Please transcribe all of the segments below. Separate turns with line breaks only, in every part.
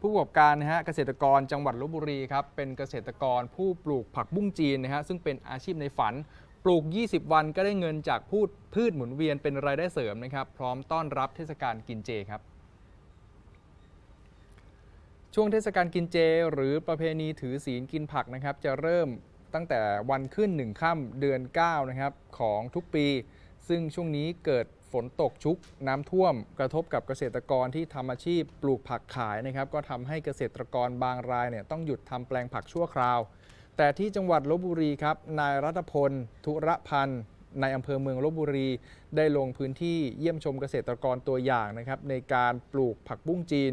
ผู้ประกอบการนะฮะเกษตรกรจังหวัดลบบุรีครับเป็นเกษตรกรผู้ปลูกผักบุ้งจีนนะฮะซึ่งเป็นอาชีพในฝัน ปลูก 20 วันก็ได้เงินจากพืชพืชหมุนเวียนเป็นรายได้เสริมนะครับ พร้อมต้อนรับเทศกาลกินเจครับ ช่วงเทศกาลกินเจ หรือประเพณีถือศีลกินผักนะครับ จะเริ่มตั้งแต่วันขึ้น 1 ค่ำเดือน 9 นะครับของทุกปี ซึ่งช่วงนี้เกิด ฝนตกชุกน้ำท่วม กระทบกับเกษตรกรที่ทำอาชีพปลูกผักขายนะครับ ก็ทำให้เกษตรกรบางรายเนี่ยต้องหยุดทำแปลงผักชั่วคราว แต่ที่จังหวัดลบบุรีครับนายรัตพล ธุระพันธ์ในอำเภอเมืองลบบุรี ได้ลงพื้นที่เยี่ยมชมเกษตรกรตัวอย่างนะครับ ในการปลูกผักบุ้งจีน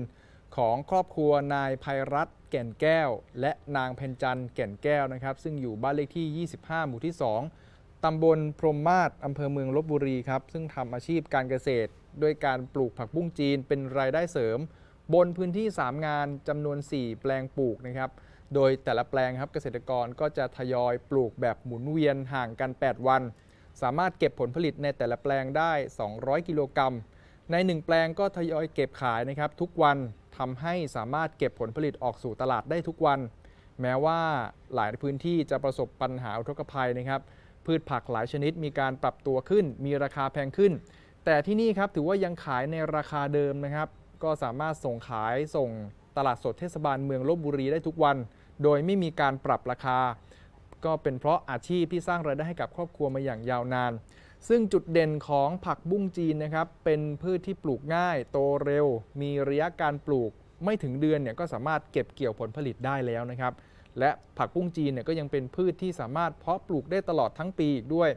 ของครอบครัวนายภัยรัตแก่นแก้ว และนางเพ็ญจันแก่นแก้วนะครับ ซึ่งอยู่บ้านเลขที่ 25 หมู่ที่ 2 ตำบลพรมมาศอำเภอเมืองลบบุรีครับ ซึ่งทำอาชีพการเกษตร ด้วยการปลูกผักบุ้งจีนเป็นรายได้เสริม บนพื้นที่ 3 งานจำนวน 4 แปลงปลูกนะครับ โดยแต่ละแปลงครับเกษตรกรก็จะทยอยปลูกแบบหมุนเวียนห่างกัน 8 วัน สามารถเก็บผลผลิตในแต่ละแปลงได้ 200 กิโลกรัม ใน 1 แปลงก็ทยอยเก็บขายนะครับทุกวันทำให้สามารถเก็บผลผลิตออกสู่ตลาดได้ทุกวัน แม้ว่าหลายพื้นที่จะประสบปัญหาอุทกภัยนะครับ พืชผักหลายชนิดมีการปรับตัวขึ้น มีราคาแพงขึ้น แต่ที่นี่ครับถือว่ายังขายในราคาเดิมนะครับ ก็สามารถส่งขายส่งตลาดสดเทศบาลเมืองลบบุรีได้ทุกวัน โดยไม่มีการปรับราคา ก็เป็นเพราะอาชีพที่สร้างรายได้ให้กับครอบครัวมาอย่างยาวนาน ซึ่งจุดเด่นของผักบุ้งจีนนะครับ เป็นพืชที่ปลูกง่าย โตเร็ว มีระยะการปลูก ไม่ถึงเดือนเนี่ยก็สามารถเก็บเกี่ยวผลผลิตได้แล้วนะครับ และผักบุ้งจีนเนี่ยก็ยังเป็นพืชที่สามารถเพาะปลูกได้ตลอดทั้งปีอีกด้วย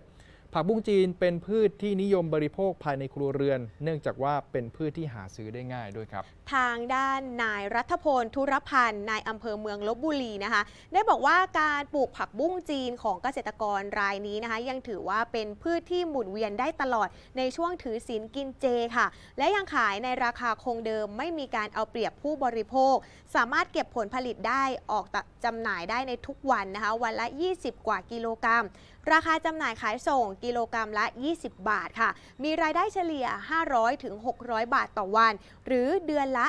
ผักบุ้งจีนเป็นพืชที่นิยมบริโภคภายในครัวเรือน เนื่องจากว่าเป็นพืชที่หาซื้อได้ง่ายด้วยครับ
ทางด้านนายรัฐพลธุรพันธ์นายอำเภอเมืองลบบุรีนะคะ ได้บอกว่าการปลูกผักบุ้งจีนของเกษตรกรรายนี้นะคะ ยังถือว่าเป็นพืชที่หมุนเวียนได้ตลอดในช่วงถือศีลกินเจค่ะ และยังขายในราคาคงเดิมไม่มีการเอาเปรียบผู้บริโภค สามารถเก็บผลผลิตได้ออกจำหน่ายได้ในทุกวันนะคะ วันละ 20 กว่ากิโลกรัมราคาจำหน่ายขายส่งกิโลกรัมละ 20 บาทค่ะ มีรายได้เฉลี่ย 500 ถึง 600 บาทต่อวัน หรือเดือนละ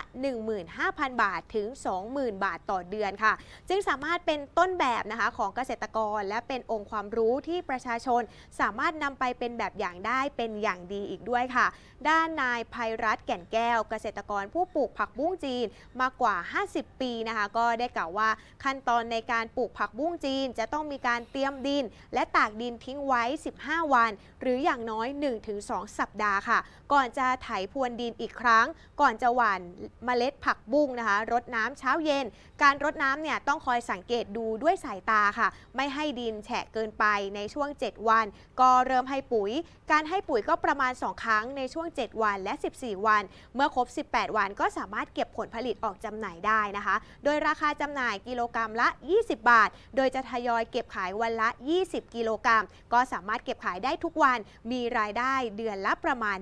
15,000 บาทถึง 20,000 บาทต่อเดือนค่ะ จึงสามารถเป็นต้นแบบนะคะของเกษตรกร และเป็นองค์ความรู้ที่ประชาชน สามารถนำไปเป็นแบบอย่างได้เป็นอย่างดีอีกด้วยค่ะ ด้านนายภัยรัตน์แก่นแก้ว เกษตรกรผู้ปลูกผักบุ้งจีนมากกว่า 50 ปีนะคะ ก็ได้กล่าวว่าขั้นตอนในการปลูกผักบุ้งจีน จะต้องมีการเตรียมดิน และตากดินทิ้งไว้ 15 วัน หรืออย่างน้อย 1-2 สัปดาห์ค่ะ ก่อนจะไถพรวนดินอีกครั้ง ก่อนจะหว่านเมล็ดผักบุ้งนะคะรดน้ำเช้าเย็น การรดน้ำเนี่ยต้องคอยสังเกตดูด้วยสายตาค่ะ ไม่ให้ดินแฉะเกินไปในช่วง 7 วัน ก็เริ่มให้ปุ๋ย การให้ปุ๋ยก็ประมาณ 2 ครั้งในช่วง 7 วันและ 14 วัน เมื่อครบ 18 วันก็สามารถเก็บผลผลิตออกจำหน่ายได้นะคะ โดยราคาจำหน่ายกิโลกรรัมละ 20 บาท โดยจะทยอยเก็บขายวันละ 20 กิโลลกรัม ก็สามารถเก็บขายได้ทุกวันมีรายได้เดือนละประมาณ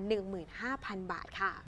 15,000 บาทค่ะ